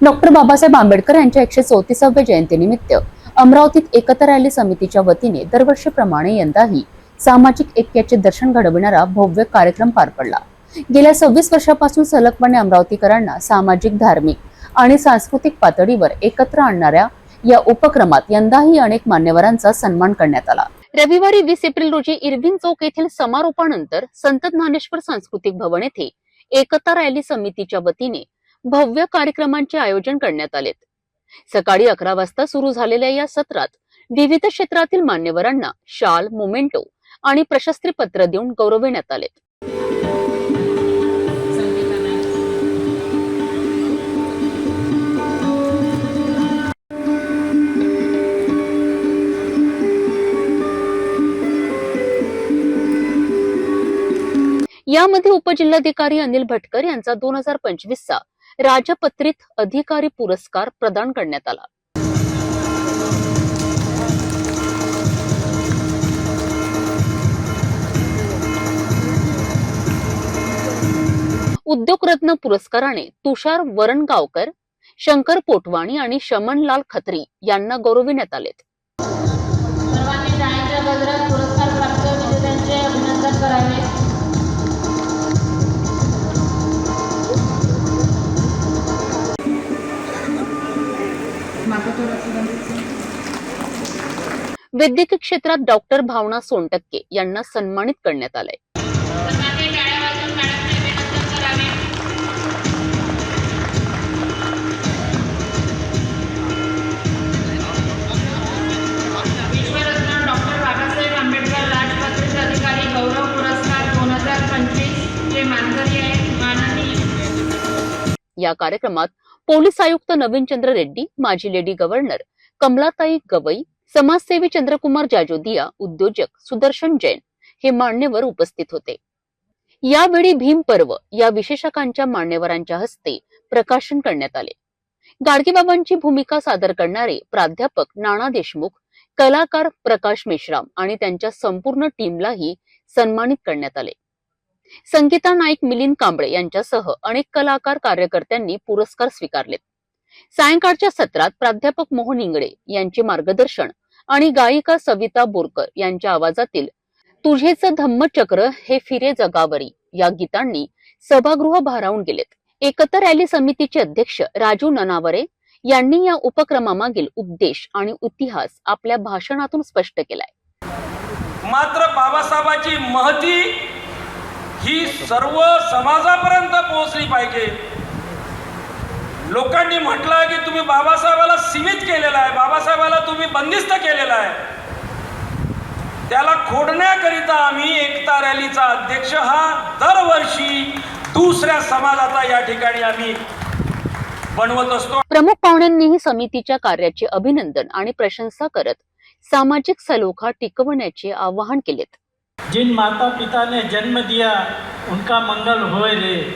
Doctor Babasaheb Ambedkar यांच्या एकशे चौतीसाव्या जयंतीनिमित्त अमरावतीत एकता रॅली समितीच्या वतीने दरवर्षीप्रमाणे यंदाही सामाजिक ऐक्याचे दर्शन घडविणारा भव्य कार्यक्रम पार पडला. गेल्या सव्वीस वर्षापासून सलगपणे अमरावतीकरांना सामाजिक धार्मिक आणि सांस्कृतिक पातळीवर एकत्र आणणाऱ्या या उपक्रमात यंदाही अनेक मान्यवरांचा सन्मान करण्यात आला. रविवारी वीस एप्रिल रोजी इरविन चौक येथील समारोपानंतर संत ज्ञानेश्वर सांस्कृतिक भवन येथे एकता रॅली समितीच्या वतीने भव्य कार्यक्रमांचे आयोजन करण्यात आले सकाळी अकरा वाजता सुरू झालेल्या या सत्रात विविध क्षेत्रातील मान्यवरांना शाल मोमेंटो आणि प्रशस्ती पत्र देऊन गौरविण्यात आले यामध्ये उपजिल्हाधिकारी अनिल भटकर यांचा दोन हजार पंचवीसचा राजपत्रित अधिकारी पुरस्कार प्रदान करण्यात आला. उद्योगरत्न पुरस्काराने तुषार वरणगावकर शंकर पोटवाणी आणि शमनलाल खत्री यांना गौरविण्यात आलेत. वैद्यकीय क्षेत्रात डॉक्टर भावना सोनटक्के यांना सन्मानित करण्यात आलंय. या कार्यक्रमात पोलीस आयुक्त नवीनचंद्र रेड्डी माजी लेडी गव्हर्नर कमलाताई गवई समाजसेवी चंद्रकुमार जाजोदिया उद्योजक सुदर्शन जैन हे मान्यवर उपस्थित होते. यावेळी भीम पर्व या विशेषकांच्या मान्यवरांच्या हस्ते प्रकाशन करण्यात आले. गाडगेबाबांची भूमिका सादर करणारे प्राध्यापक नाना देशमुख कलाकार प्रकाश मेश्राम आणि त्यांच्या संपूर्ण टीमलाही सन्मानित करण्यात आले. संगीता नाईक मिलिंद कांबळे यांच्यासह अनेक कलाकार कार्यकर्त्यांनी पुरस्कार स्वीकारले सायंकाळच्या सत्रात प्राध्यापक मोहन इंगळे यांचे मार्गदर्शन आणि गायिका सविता बोरकर यांच्या आवाजातील तुझेच धम्मचक्र हे फिरे जगावरी या गीतांनी सभागृह भारावून गेलेत. एकता रॅली समितीचे अध्यक्ष राजू ननावरे यांनी या उपक्रमामागील उद्देश आणि इतिहास आपल्या भाषणातून स्पष्ट केलाय. मात्र बाबासाहेबांची महती ही सर्व समाजापर्यंत पोहोचली पाहिजे. लोकांनी म्हटलं की तुम्ही बाबासाहेबाला सीमित केलेला आहे बाबासाहेबाला तुम्ही बंदिस्त केलेला आहे. त्याला खोडण्याकरिता आम्ही एकता रॅलीचा अध्यक्ष हा दरवर्षी दुसऱ्या समाजाचा या ठिकाणी आम्ही बनवत असतो. प्रमुख पाहुण्यांनीही समितीच्या कार्याचे अभिनंदन आणि प्रशंसा करत सामाजिक सलोखा टिकवण्याचे आवाहन केलेत. जिन माता पिता ने जन्म दिया, उनका मंगल होए रे।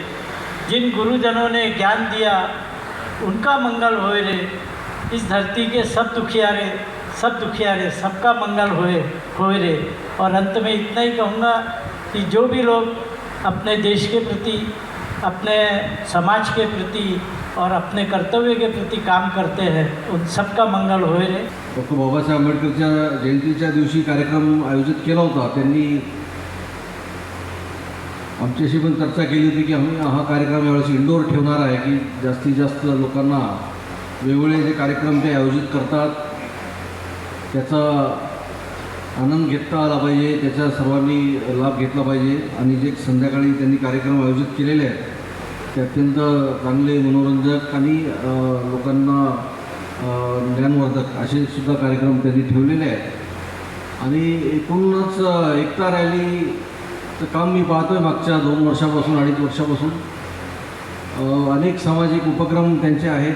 जिन गुरुजनों ने ज्ञान दिया, उनका मंगल होए रे। इस धरती के सब दुखियारे सब दुखियारे सबका मंगल होए होए रे। और अंत में इतना ही कहूँगा कि जो भी लोग अपने देश के प्रति, अपने समाज के प्रति और अपने कर्तव्य के प्रति काम करते हैं, उन सबका मंगल होए रे। डॉक्टर बाबासाहेब आंबेडकरच्या जयंतीच्या दिवशी कार्यक्रम आयोजित केला होता. त्यांनी आमच्याशी पण चर्चा केली होती की आम्ही हा कार्यक्रम यावेळेस इंडोर ठेवणार आहे की जास्तीत जास्त लोकांना वेगवेगळे जे कार्यक्रम ते आयोजित करतात त्याचा आनंद घेता आला पाहिजे त्याचा सर्वांनी लाभ घेतला पाहिजे. आणि जे संध्याकाळी त्यांनी कार्यक्रम आयोजित केलेले आहेत ते अत्यंत चांगले मनोरंजक आणि लोकांना ज्ञानवर्धक असे सुद्धा कार्यक्रम त्यांनी ठेवलेले आहेत. आणि एकूणच एकता रॅलीचं काम मी पाहतो आहे मागच्या दोन वर्षापासून अडीच वर्षापासून. अनेक सामाजिक उपक्रम त्यांचे आहेत.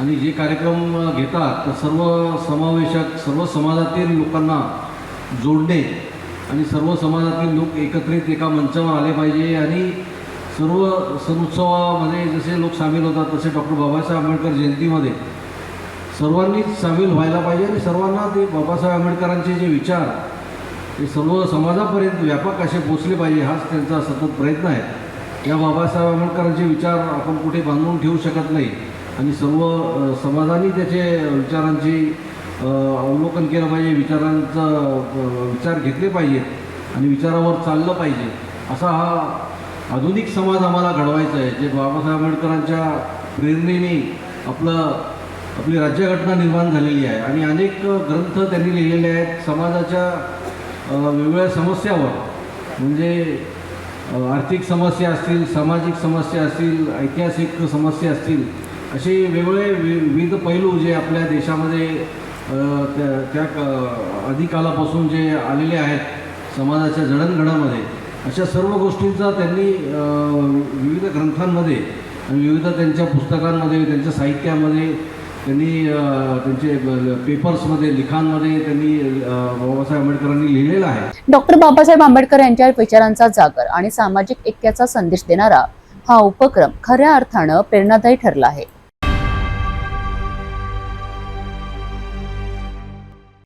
आणि जे कार्यक्रम घेतात तर सर्व समावेशक सर्व समाजातील लोकांना जोडणे आणि सर्व समाजातील लोक एकत्रित एका मंचावर आले पाहिजे आणि सर्व सण उत्सवामध्ये जसे लोक सामील होतात तसे डॉक्टर बाबासाहेब आंबेडकर जयंतीमध्ये सर्वांनीच सामील व्हायला पाहिजे आणि सर्वांना ते बाबासाहेब आंबेडकरांचे जे विचार ते सर्व समाजापर्यंत व्यापक असे पोचले पाहिजे हाच त्यांचा सतत प्रयत्न आहे. या बाबासाहेब आंबेडकरांचे विचार आपण कुठे बांधून ठेवू शकत नाही आणि सर्व समाजाने त्याचे विचारांची अवलोकन केलं पाहिजे विचारांचा विचार घेतले पाहिजेत आणि विचारावर चाललं पाहिजे. असा हा आधुनिक समाज आम्हाला घडवायचा आहे. जे बाबासाहेब आंबेडकरांच्या प्रेरणेने आपलं आपली राज्यघटना निर्माण झालेली आहे. आणि अनेक ग्रंथ त्यांनी लिहिलेले आहेत. समाजाच्या वेगवेगळ्या समस्यावर. म्हणजे आर्थिक समस्या असतील सामाजिक समस्या असतील ऐतिहासिक समस्या असतील असे वेगवेगळे वि विविध पैलू जे आपल्या देशामध्ये त्या त्या क- जे आलेले आहेत समाजाच्या जडणघडामध्ये अशा सर्व गोष्टींचा त्यांनी विविध ग्रंथांमध्ये आणि विविध त्यांच्या पुस्तकांमध्ये त्यांच्या साहित्यामध्ये त्यांनी त्यांचे पेपर्समध्ये लिखाणमध्ये त्यांनी बाबासाहेब आंबेडकरांनी लिहिलेलं आहे. डॉक्टर बाबासाहेब आंबेडकर यांच्या विचारांचा जागर आणि सामाजिक ऐक्याचा संदेश देणारा हा उपक्रम खऱ्या अर्थानं प्रेरणादायी ठरला आहे.